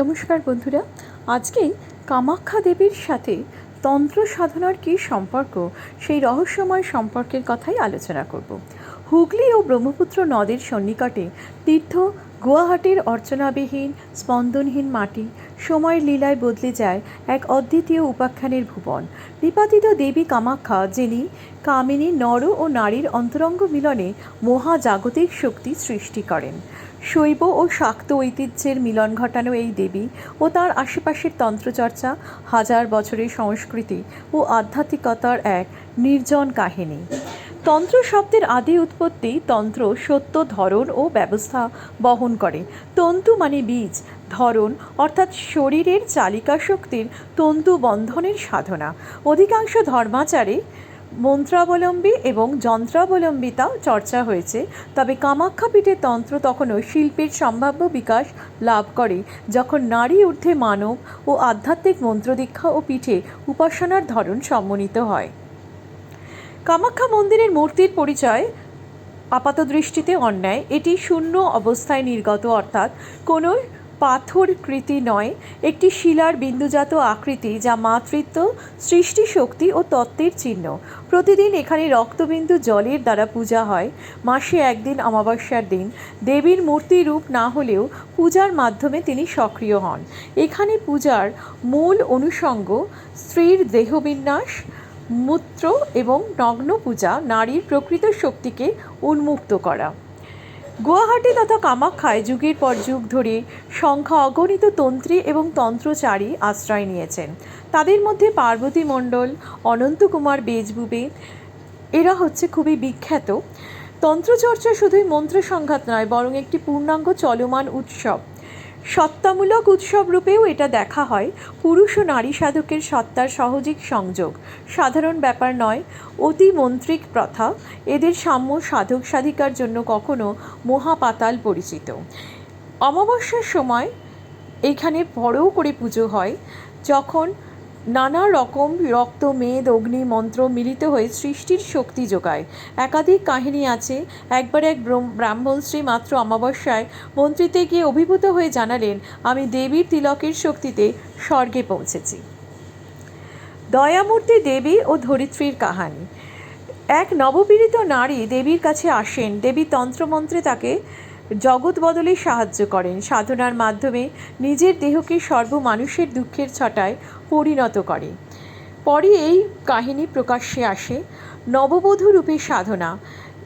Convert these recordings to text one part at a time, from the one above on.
নমস্কার বন্ধুরা, আজকে কামাখ্যা দেবীর সাথে তন্ত্র সাধনার কী সম্পর্ক সেই রহস্যময় সম্পর্কের কথাই আলোচনা করব। হুগলি ও ব্রহ্মপুত্র নদের সন্নিকটে তীর্থ গুয়াহাটির অর্চনাবিহীন, স্পন্দনহীন মাটি সময়ের লীলায় বদলে যায় এক অদ্বিতীয় উপাখ্যানের ভুবন। নিপাতিত দেবী কামাখ্যা, যিনি কামিনী, নর ও নারীর অন্তরঙ্গ মিলনে মহাজাগতিক শক্তি সৃষ্টি করেন। শৈব ও শাক্ত ঐতিহ্যের মিলন ঘটানো এই দেবী ও তার আশেপাশের তন্ত্রচর্চা, হাজার বছরের সংস্কৃতি ও আধ্যাত্মিকতার এক নির্জন কাহিনী। তন্ত্র শব্দের আদি উৎপত্তি তন্ত্র, সত্য ধরন ও ব্যবস্থা বহন করে। তন্তু মানে বীজ। ধরন অর্থাৎ শরীরের চালিকা শক্তির তন্তু বন্ধনের সাধনা। অধিকাংশ ধর্মাচারে মন্ত্রাবলম্বী এবং যন্ত্রাবলম্বিতা চর্চা হয়েছে, তবে কামাখ্যা পীঠের তন্ত্র তখনও শিল্পের সম্ভাব্য বিকাশ লাভ করে, যখন নারী ঊর্ধ্বে মানব ও আধ্যাত্মিক মন্ত্রদীক্ষা ও পীঠে উপাসনার ধরন সম্মনিত হয়। কামাখ্যা মন্দিরের মূর্তির পরিচয় আপাত দৃষ্টিতে অন্যায়, এটি শূন্য অবস্থায় নির্গত, অর্থাৎ কোনো পাথর কৃতি নয়, একটি শিলার বিন্দুজাত আকৃতি যা মাতৃত্ব সৃষ্টি শক্তি ও তত্ত্বের চিহ্ন। প্রতিদিন এখানে রক্তবিন্দু জলের দ্বারা পূজা হয়। মাসে একদিন অমাবস্যার দিন দেবীর মূর্তি রূপ না হলেও পূজার মাধ্যমে তিনি সক্রিয় হন। এখানে পূজার মূল অনুষঙ্গ স্ত্রীর দেহবিন্যাস মূত্র এবং নগ্ন পূজা নারীর প্রকৃত শক্তিকে উন্মুক্ত করা। গুয়াহাটি তথা কামাখ্যায় যুগের পর যুগ ধরে সংখ্যা অগণিত তন্ত্রী এবং তন্ত্রচারী আশ্রয় নিয়েছেন। তাদের মধ্যে পার্বতী মণ্ডল, অনন্তকুমার বেজবুবে, এরা হচ্ছে খুবই বিখ্যাত। তন্ত্রচর্চা শুধুই মন্ত্র সংঘাত নয়, বরং একটি পূর্ণাঙ্গ চলমান উৎসব। সত্তামূলক উৎসব রূপেও এটা দেখা হয়। পুরুষ ও নারী সাধকের সত্তার সহজিক সংযোগ। সাধারণ ব্যাপার নয়, অতি মন্ত্রিক প্রথা। এদের সাম্য সাধক সাধিকার জন্য কখনো মহাপাতাল পরিচিত। অমাবস্যার সময় এখানে বড়ও করে পুজো হয়। যখন নানা রকম রক্ত, মেদ, অগ্নি, মন্ত্র মিলিত হয়ে সৃষ্টির শক্তি যোগায়। একাধিক কাহিনী আছে। একবার এক ব্রহ্ম- ব্রাহ্মণ শ্রী মাত্র অমাবস্যায় মন্ত্রীতে গিয়ে অভিভূত হয়ে জানালেন, আমি দেবীর তিলকের শক্তিতে স্বর্গে পৌঁছেছি। দয়ামূর্তি দেবী ও ধরিত্রীর কাহানি। এক নবপীড়িত নারী দেবীর কাছে আসেন। দেবী তন্ত্রমন্ত্রে তাকে জগৎ বদলে সাহায্য করেন। সাধনার মাধ্যমে নিজের দেহকে সর্বমানুষের দুঃখের ছটায় পরিণত করে। পরে এই কাহিনী প্রকাশ্যে আসে নববধূ রূপে সাধনা।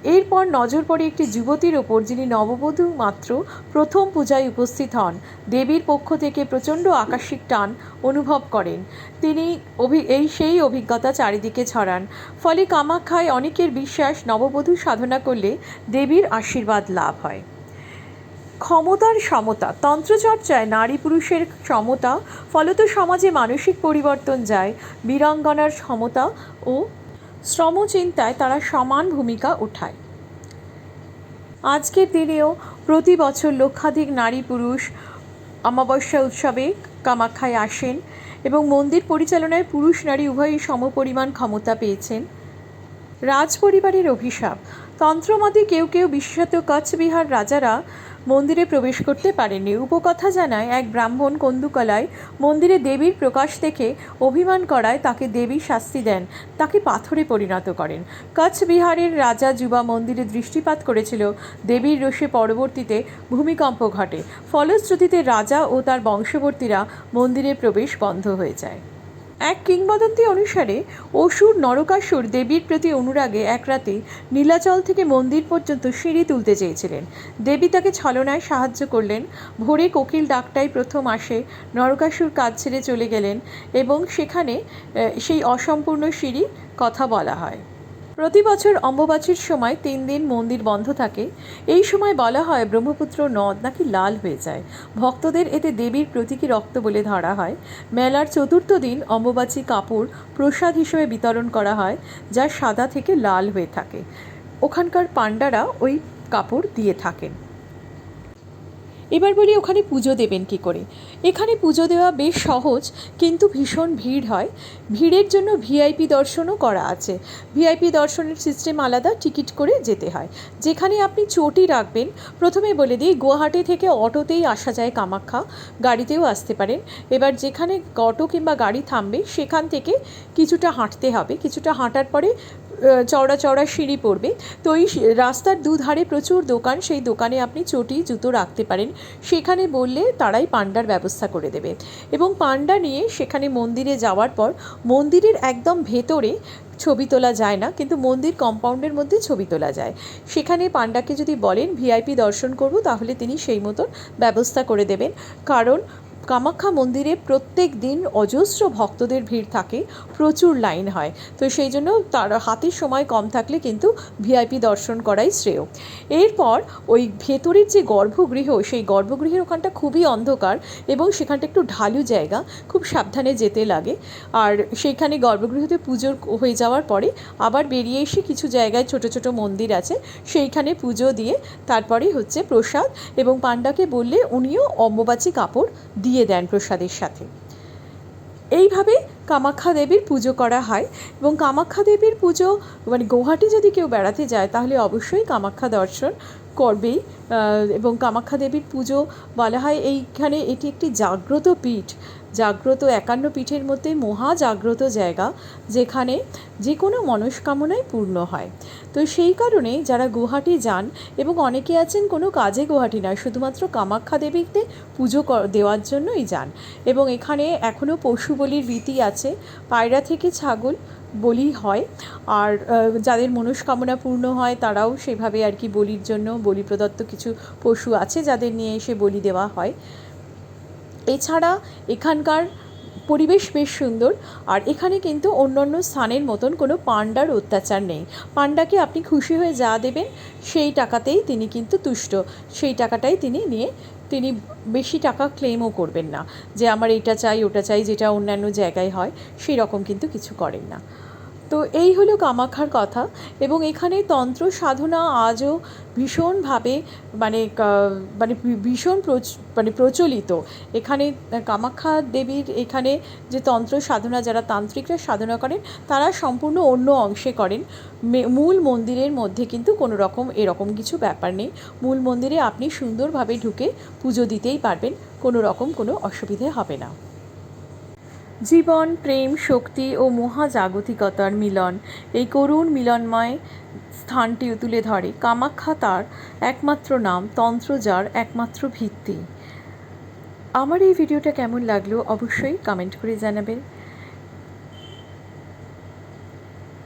এরপর নজর পড়ে একটি যুবতীর ওপর যিনি নববধূ মাত্র প্রথম পূজায় উপস্থিত হন। দেবীর পক্ষ থেকে প্রচণ্ড আকাশিক টান অনুভব করেন। তিনি অভি এই সেই অভিজ্ঞতা চারিদিকে ছড়ান। ফলে কামাখ্যায় অনেকের বিশ্বাস নববধূ সাধনা করলে দেবীর আশীর্বাদ লাভ হয়। ক্ষমতার সমতা, তন্ত্রচর্চায় নারী পুরুষের সমতা, ফলত সমাজে মানসিক পরিবর্তন যায়, বীরাঙ্গনার সমতা ও শ্রমচিন্তায় তারা সমান ভূমিকা ওঠায়। আজকের দিনেও প্রতি বছর লক্ষাধিক নারী পুরুষ অমাবস্যা উৎসবে কামাখ্যায় আসেন এবং মন্দির পরিচালনায় পুরুষ নারী উভয়ই সমপরিমাণ ক্ষমতা পেয়েছেন। রাজ পরিবারের অভিশাপ, তন্ত্রমতে কেউ কেউ বিশেষত কচবিহার রাজারা মন্দিরে প্রবেশ করতে পারেননি। উপকথা জানায় এক ব্রাহ্মণ কন্দুকলায়, মন্দিরে দেবীর প্রকাশ দেখে অভিমান করায় তাকে দেবী শাস্তি দেন। তাকে পাথরে পরিণত করেন। কচবিহারের রাজা যুবা মন্দিরে দৃষ্টিপাত করেছিল। দেবীর রোষে পরবর্তীতে ভূমিকম্প ঘটে। ফলশ্রুতিতে রাজা ও তার বংশবর্তীরা মন্দিরে প্রবেশ বন্ধ হয়ে যায়। এক কিংবদন্তি অনুসারে অসুর নরকাসুর দেবীর প্রতি অনুরাগে এক রাতে নীলাচল থেকে মন্দির পর্যন্ত সিঁড়ি তুলতে চেয়েছিলেন। দেবী তাকে ছলনায় সাহায্য করলেন। ভোরে কোকিল ডাকটাই প্রথম আসে, নরকাসুর কাজ ছেড়ে চলে গেলেন এবং সেখানে সেই অসম্পূর্ণ সিঁড়ি কথা বলা হয়। প্রতি বছর অম্বুবাচীর সময় তিন দিন মন্দির বন্ধ থাকে। এই সময় বলা হয় ব্রহ্মপুত্র নদ নাকি লাল হয়ে যায়। ভক্তদের এতে দেবীর প্রতীকী রক্ত বলে ধরা হয়। মেলার চতুর্থ দিন অম্বুবাচী কাপড় প্রসাদ হিসেবে বিতরণ করা হয়, যা সাদা থেকে লাল হয়ে থাকে। ওখানকার পাণ্ডারা ওই কাপড় দিয়ে থাকেন। এবার বলি ওখানে পুজো দেবেন কি করে? এখানে পুজো দেওয়া বেশ সহজ, কিন্তু ভীষণ ভিড় হয়। ভিড়ের জন্য ভিআইপি দর্শনও করা আছে। ভিআইপি দর্শনের সিস্টেম আলাদা, টিকিট করে যেতে হয়। যেখানে আপনি চটি রাখবেন, প্রথমে বলে দিই, গুয়াহাটি থেকে অটোতেই আসা যায় কামাখ্যা, গাড়িতেও আসতে পারেন। এবার যেখানে অটো কিংবা গাড়ি থামবে, সেখান থেকে কিছুটা হাঁটতে হবে। কিছুটা হাঁটার পরে চওড়া চওড়া সিঁড়ি পড়বে। তো এই রাস্তার দুধারে প্রচুর দোকান, সেই দোকানে আপনি চটি, জুতো রাখতে পারেন। সেখানে বললে তারাই পান্ডার ব্যবস্থা করে দেবে। এবং পান্ডা নিয়ে সেখানে মন্দিরে যাওয়ার পর মন্দিরের একদম ভেতরে ছবি তোলা যায় না, কিন্তু মন্দির কম্পাউন্ডের মধ্যে ছবি তোলা যায়। সেখানে পান্ডাকে যদি বলেন, ভিআইপি দর্শন করব, তাহলে তিনি সেই মতন ব্যবস্থা করে দেবেন। কারণ কামাখ্যা মন্দিরে প্রত্যেক দিন অজস্র ভক্তদের ভিড় থাকে, প্রচুর লাইন হয়। তো সেই জন্য তার হাতের সময় কম থাকলে কিন্তু ভিআইপি দর্শন করাই শ্রেয়। এরপর ওই ভেতরের যে গর্ভগৃহ, সেই গর্ভগৃহের ওখানটা খুবই অন্ধকার এবং সেখানটা একটু ঢালু জায়গা, খুব সাবধানে যেতে লাগে। আর সেইখানে গর্ভগৃহতে পুজো হয়ে যাওয়ার পরে আবার বেরিয়ে এসে কিছু জায়গায় ছোট ছোট মন্দির আছে, সেইখানে পুজো দিয়ে তারপরেই হচ্ছে প্রসাদ এবং পাণ্ডাকে বললে উনিও অম্বুবাচী কাপড় দিয়ে দেন প্রসাদের সাথে। এইভাবে কামাখ্যা দেবীর পুজো করা হয় এবং কামাখ্যা দেবীর পুজো মানে গৌহাটি যদি কেউ বেড়াতে যায়, তাহলে অবশ্যই কামাখ্যা দর্শন করবেই। এবং কামাখ্যা দেবীর পুজো বলা হয় এইখানে এটি একটি জাগ্রত পীঠ। জাগ্রত একান্ন পীঠের মধ্যে মহা জাগ্রত জায়গা যেখানে যে কোনো মনস্কামনাই পূর্ণ হয়। তো সেই কারণে যারা গুয়াহাটি যান এবং অনেকে আছেন কোনো কাজে গুয়াহাটি নয়, শুধুমাত্র কামাখ্যা দেবীতে পুজো দেওয়ার জন্যই যান। এবং এখানে এখনও পশু বলির রীতি আছে। পায়রা থেকে ছাগল বলি হয়। আর যাদের মনস্কামনা পূর্ণ হয় তারাও সেভাবে আর কি বলির জন্য বলি প্রদত্ত কিছু পশু আছে যাদের নিয়ে এসে বলি দেওয়া হয়। এছাড়া এখানকার পরিবেশ বেশ সুন্দর। আর এখানে কিন্তু অন্য অন্য স্থানের মতন কোনো পান্ডার অত্যাচার নেই। পান্ডাকে আপনি খুশি হয়ে যা দেবেন, সেই টাকাতেই তিনি কিন্তু তুষ্ট। সেই টাকাটাই তিনি নিয়ে তিনি বেশি টাকা ক্লেমও করবেন না। যে আমার এটা চাই, ওটা চাই, যেটা অন্যান্য জায়গায় হয় সেই রকম কিন্তু কিছু করেন না। তো এই হলো কামাখ্যার কথা এবং এখানে তন্ত্র সাধনা আজও ভীষণভাবে মানে মানে ভীষণ মানে প্রচলিত। এখানে কামাখ্যা দেবীর এখানে যে তন্ত্র সাধনা যারা তান্ত্রিকরা সাধনা করেন, তারা সম্পূর্ণ অন্য অংশে করেন। মূল মন্দিরের মধ্যে কিন্তু কোনো রকম এরকম কিছু ব্যাপার নেই। মূল মন্দিরে আপনি সুন্দরভাবে ঢুকে পুজো দিতেই পারবেন, কোনো রকম কোনো অসুবিধে হবে না। জীবন, প্রেম, শক্তি ও মহাজাগতিকতার মিলন। এই করুণ মিলনময় স্থানটি তুলে ধরে। কামাখ্যা তার একমাত্র নাম, তন্ত্র যার একমাত্র ভিত্তি। আমার এই ভিডিওটা কেমন লাগল অবশ্যই কমেন্ট করে জানাবেন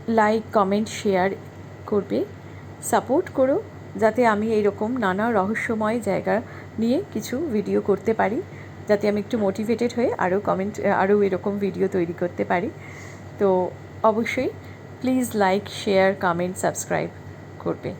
লাইক কমেন্ট শেয়ার করবে। সাপোর্ট করো যাতে আমি এরকম নানা রহস্যময় জায়গা নিয়ে কিছু ভিডিও করতে পারি। যাতে আমি একটু মোটিভেটেড হয়ে আরও কমেন্ট আরও এরকম ভিডিও তৈরি করতে পারি। তো অবশ্যই please like share comment subscribe করবে।